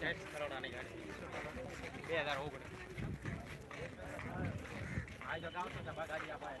બે હજાર ઓગણીસ આ જો ગામ સભા ગાડી આપાય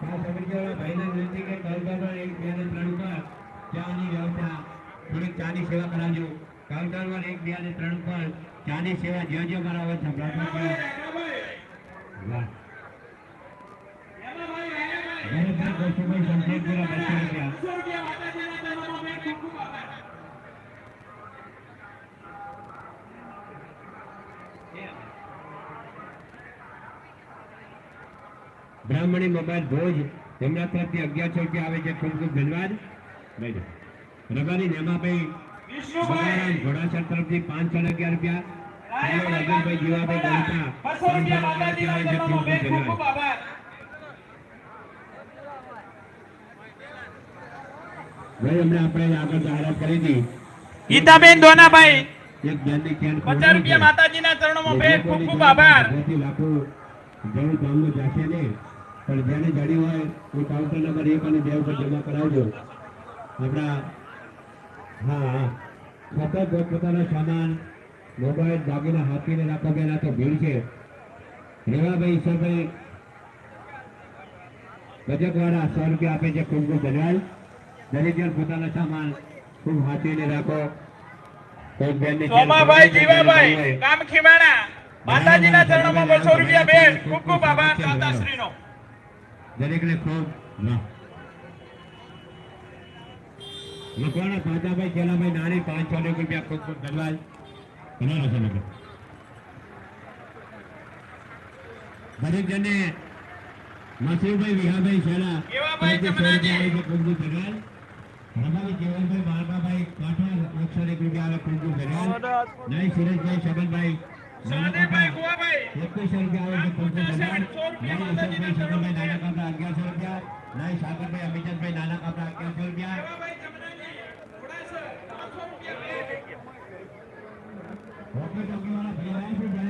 ખાસ સમિતિવાળા ભાઈને વિનંતી કે કાઉન્ટરમાં એક બે અને ત્રણ પર ચાની વ્યવસ્થા થોડીક ચાની સેવા કરાવજો કાઉન્ટરમાં એક બે અને ત્રણ પર ચાની સેવા જ્યાં જ્યાં મારા હોય સંભળાતો વાહ. ભરતભાઈ બ્રાહ્મણી મોબાઈલ ભોજ તેમના તરફથી અગિયારસો રૂપિયા આવે છે. ખૂબ ખૂબ ધન્યવાદ. રબારી નેમાભાઈ બગારામ ઘોડાસર તરફથી પાંચસો અગિયાર રૂપિયા. રજનભાઈ જીવાભાઈ ગણતા પાંચસો રૂપિયા આવે છે ખૂબ ખૂબ ધન્યવાદ. ભાઈ હમણાં આપણે આગળ જાહેરાત કરી હતી. ગીતાબેન દોનાભાઈ એક બેનની કેન પચાસ રૂપિયા માતાજીના ચરણોમાં બે. ખૂબ ખૂબ આભાર. હજારથી લાખો જાશે નહીં પણ જેને જડી હોય એ કાઉન્ટર નંબર એક અને બે ઉપર જમા કરાવજો. આપણા હા હા. સતત પોતપોતાનો સામાન મોબાઈલ દાગીના હાથીને રાખો કે ના તો ભીડ છે. રેવાભાઈ ઈશ્વરભાઈ બજકવાળા સો રૂપિયા આપે છે ખૂબ ખૂબ ધન્યવાદ દરેક જણ પોતાનો સામાન ખૂબ હાથીને રાખો. સોમાભાઈ જીવાભાઈ માતાજીના ચરણોમાં બસો રૂપિયા ભેટ ખૂબ ખૂબ આભાર દાતાશ્રીનો. દરેકને ખૂબ લખવાના મકવાણા ચેલાભાઈ નાની પાંચ છ લાખ રૂપિયા ખૂબ ખૂબ ધન્યવાદ ઘણા છે લોકો. દરેક જણને નસીરભાઈ વિહાભાઈ શેલા ખૂબ ખૂબ ધન્યવાદ રમાવી કેવલભાઈ કાઠા એકસો એક રૂપિયા આવે કુંજુ ભેગાલ નહીં સુરેશભાઈ શબનભાઈ સહદેવભાઈ ગુવાભાઈ એકવીસો રૂપિયા આવે છે કુંજુ ભેગાલ સો રૂપિયા નહીં માતાજીના અશોકભાઈ શબનભાઈ નાના કાપડા અગિયારસો રૂપિયા નહીં સાગરભાઈ અમિતભાઈ નાના કાપડા અગિયારસો રૂપિયા કેવાભાઈ જમનાજી ઘોડાસર 300 રૂપિયા બે. હોકી ટોકીવાળા ભાઈ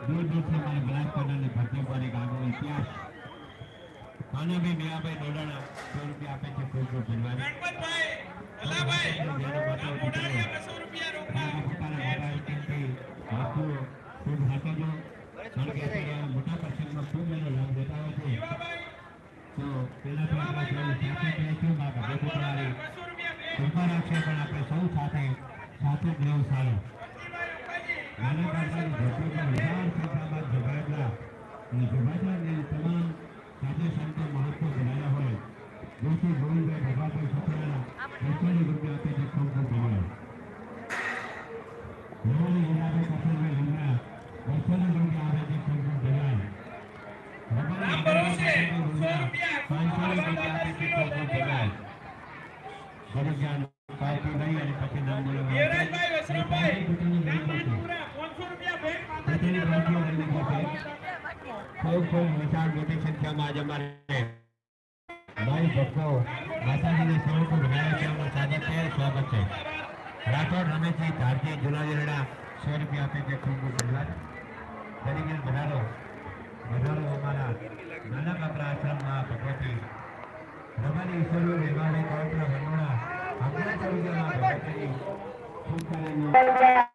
દૂર દૂરથી અમારા બનાસકાંઠા અને ભરતીપુર એક આગવો ઇતિહાસ કાનાભાઈ મેયાભાઈ ડોડાણા સો રૂપિયા આપે છે ખૂબ ખૂબ ધન્યવાદ ગણપતભાઈ ભલાભાઈ મોઢાણીયા 200 રૂપિયા રોકડા તમારા પોતાના મોબાઈલ કિંમતી વસ્તુઓ ખૂબ સાચવજો કારણ કે અત્યારે મોટા પ્રસંગમાં ખૂબ એનો લાભ સૌ સાથે જ રહીશું મા ભગવતી તમારી 200 રૂપિયા બે. કૃપા રાખશે પણ આપણે સૌ સાથે સાથે જ રહેવું સારું. નાના બાળકોની ધરતીમાં વિશાળ સંખ્યામાં તમામ સાધુ સંતો મહત્વ ધરાવ્યા હોય જોશી ગોવિંદભાઈ ભગવાભાઈ સત્યનારાયણ બસોની રૂપિયા ખૂબ ખૂબ ધન્યવાદ રોહણી હીરાભાઈ કસરભાઈ લીમડા બસોની રૂપિયા આપે છે ખૂબ ખૂબ ધન્યવાદ રામ ભરોસે 100 રૂપિયા પાંચસો રૂપિયા આપે છે ખૂબ ખૂબ ધન્યવાદ ગરુજ્ઞાન પાર્ટી નહીં અને પછી નામ બોલવા દેવરાજભાઈ વસરામભાઈ પોતાની ગામમાં ગરીબ ટુકડા 500 રૂપિયા ભેટ માતાજીના છે ખૂબ ખૂબ વિશાળ મોટી સંખ્યામાં આજે સ્વાગત છે રાઠોડ રમેશજી છે ખૂબ ખૂબ ધન્યવાદ વધારો અમારા નાના કાપરા આશ્રમમાં ભગવતી રમાની ખૂબ કાર્યનો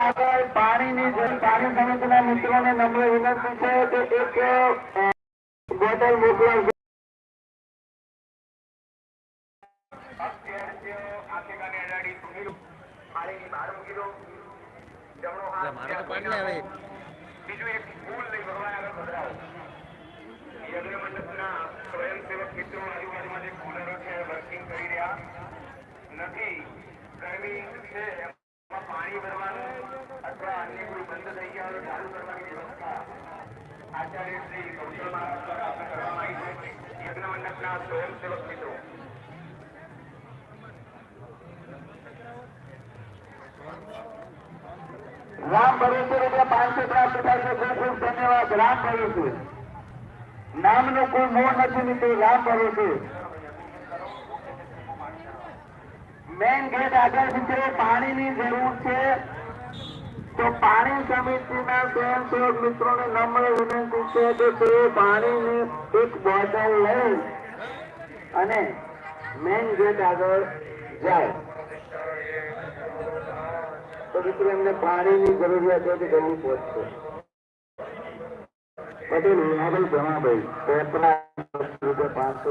આગળ પાણીની જે પાણી સમિતિના મિત્રોને નમ્ર વિનંતી છે કે એક બોટલ મોકલો મારે તો પાણી આવે. બીજું એક ફૂલ લઈ ભગવાન આગળ પધરાવો. યજ્ઞ મંડપના સ્વયંસેવક મિત્રો આજુબાજુમાં જે કુલરો છે વર્કિંગ કરી રહ્યા નથી. ગરમી છે પાણી ભરવાનું, અથવા અન્ય કોઈ બંધ થઈ ગયા હોય ચાલુ કરવાની વ્યવસ્થા આચાર્ય શ્રી કૌશલ મંડપના સ્વયંસેવક મિત્રો. રામ ભરોસે રૂપિયા પાંચસો ત્રાસ રૂપિયા ખૂબ ખૂબ ધન્યવાદ. રામ ભરોસે. નામનું કોઈ મોહ નથી નીકળ્યું. રામ ભરોસે. મેઇન ગેટ આગળ મિત્રો પાણીની જરૂર છે. તો પાણી સમિતિના સ્વયંસેવક મિત્રોને નમ્ર વિનંતી છે કે તેઓ પાણીની એક બોટલ લઈ અને મેઇન ગેટ આગળ જાય. તો મિત્રો, એમને પાણીની જરૂરિયાત હોય તો પહોંચશે પટેલ વિહાભાઈ જમાભાઈ પાંચસો